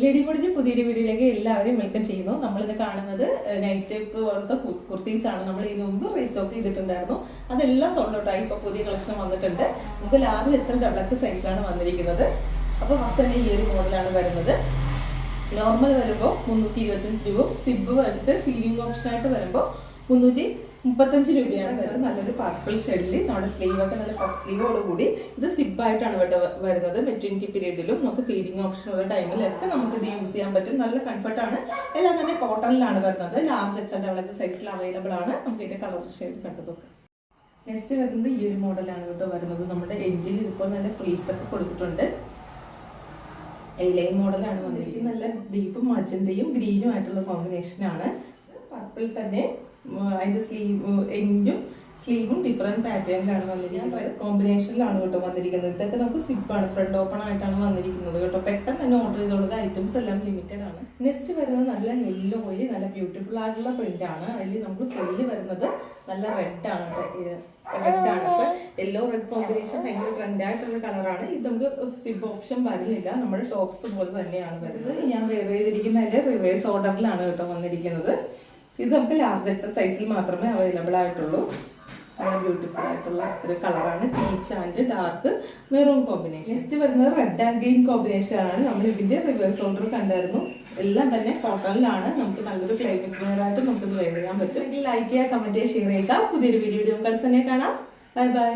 Lady പൊടിഞ്ഞ് പുതിയൊരു വീഡിയോയിലേക്ക് എല്ലാവരെയും വെൽക്കം ചെയ്യുന്നു. നമ്മളിന്ന് കാണുന്നത് നൈറ്റ് ടൈപ്പ് പോലത്തെ കുർത്തീസ് ആണ് നമ്മൾ ഇതിനു മുമ്പ് റീസ്റ്റോക്ക് ചെയ്തിട്ടുണ്ടായിരുന്നു. അതെല്ലാം സോൾഡ് ഇപ്പോൾ പുതിയ കളക്ഷൻ വന്നിട്ടുണ്ട്. നമുക്ക് ലാർജ് എത്ര ഡബിൾ എക്സ് വന്നിരിക്കുന്നത്. അപ്പോൾ ഫസ്റ്റ് തന്നെ ഈ ഒരു മോഡലാണ് വരുന്നത്. നോർമൽ വരുമ്പോൾ മുന്നൂറ്റി ഇരുപത്തഞ്ച് രൂപ. സിബ് വന്നിട്ട് ഫീലിംഗ് ഓപ്ഷൻ ആയിട്ട് വരുമ്പോൾ മുന്നൂറ്റി മുപ്പത്തഞ്ച് രൂപയാണ്. വരുന്നത് നല്ലൊരു പർപ്പിൾ ഷെഡിൽ നമ്മുടെ സ്ലീവ് ഒക്കെ നല്ല കപ്പ് സ്ലീവോട് കൂടി ഇത് സിബായിട്ടാണ് ഇവിടെ വരുന്നത്. മെറ്റിനിറ്റി പീരീഡിലും നമുക്ക് ഫീലിംഗ് ഓപ്ഷൻ ഉള്ള ടൈമിലൊക്കെ നമുക്ക് ഇത് യൂസ് ചെയ്യാൻ പറ്റും. നല്ല കംഫർട്ടാണ് എല്ലാം തന്നെ കോട്ടണിലാണ് വരുന്നത്. ലാർജ് എക്സ് ഡബിൾ എക്സ് സൈസിൽ അവൈലബിൾ ആണ്. നമുക്ക് ഇതിന്റെ കളർ ഷെയ്ഡ് കണ്ടതൊക്കെ നെക്സ്റ്റ് വരുന്നത് ഈ ഒരു മോഡലാണ് കേട്ടോ വരുന്നത്. നമ്മുടെ എഡ്ജിൽ ഇതുപോലെ നല്ല ഫ്രീസ് ഒക്കെ കൊടുത്തിട്ടുണ്ട്. എലൈൻ മോഡലാണ് വന്നിരിക്കുന്നത് നല്ല ഡീപ്പും മജന്തയും ഗ്രീനും ആയിട്ടുള്ള കോമ്പിനേഷനാണ് പർപ്പിൾ തന്നെ അതിന്റെ സ്ലീവ് എൻഡും സ്ലീവും ഡിഫറെന്റ് പാറ്റേണിലാണ് വന്നിരിക്കുന്നത്. കോമ്പിനേഷനിലാണ് കേട്ടോ വന്നിരിക്കുന്നത്. ഇതൊക്കെ നമുക്ക് സിപ്പാണ് ഫ്രണ്ട് ഓപ്പൺ ആയിട്ടാണ് വന്നിരിക്കുന്നത് കേട്ടോ. പെട്ടെന്ന് തന്നെ ഓർഡർ ചെയ്തോളുക. ഐറ്റംസ് എല്ലാം ലിമിറ്റഡ് ആണ്. നെക്സ്റ്റ് വരുന്നത് നല്ല യെല്ലോ ഓയിൽ നല്ല ബ്യൂട്ടിഫുൾ ആയിട്ടുള്ള പ്രിന്റ് ആണ്. അതിൽ നമുക്ക് ഫ്രില്ല് വരുന്നത് നല്ല റെഡ് ആണ് റെഡ് ആണ്. അപ്പൊ യെല്ലോ റെഡ് കോമ്പിനേഷൻ ഭയങ്കര ട്രെൻഡ് ആയിട്ടുള്ള കളറാണ് ഇത് നമുക്ക് സിബ് ഓപ്ഷൻ വരുന്നില്ല നമ്മുടെ ടോപ്സ് പോലെ തന്നെയാണ് വരുന്നത്. ഞാൻ വെയർ ചെയ്തിരിക്കുന്നതിന്റെ റിവേഴ്സ് ഓർഡറിലാണ് കേട്ടോ വന്നിരിക്കുന്നത്. ഇത് നമുക്ക് ലാർജ് സൈസിൽ മാത്രമേ അവൈലബിൾ ആയിട്ടുള്ളൂ. നല്ല ബ്യൂട്ടിഫുൾ ആയിട്ടുള്ള ഒരു കളറാണ് peach and dark maroon combination next വരുന്നത് റെഡ് ആൻഡ് ഗ്രീൻ കോമ്പിനേഷൻ ആണ്. നമ്മൾ ഇതിന്റെ റിവേഴ്സ് ഓർഡർ കണ്ടായിരുന്നു. എല്ലാം തന്നെ കോട്ടണിലാണ് നമുക്ക് നല്ലൊരു ക്ലൈമറ്റ് ആയിട്ട് നമുക്ക് വെയർ ചെയ്യാൻ പറ്റും. എങ്കിൽ ലൈക്ക് ചെയ്യുക കമന്റ് ചെയ്യുക ഷെയർ ചെയ്യുക പുതിയൊരു വീഡിയോ നമുക്ക് കാണാം. Bye bye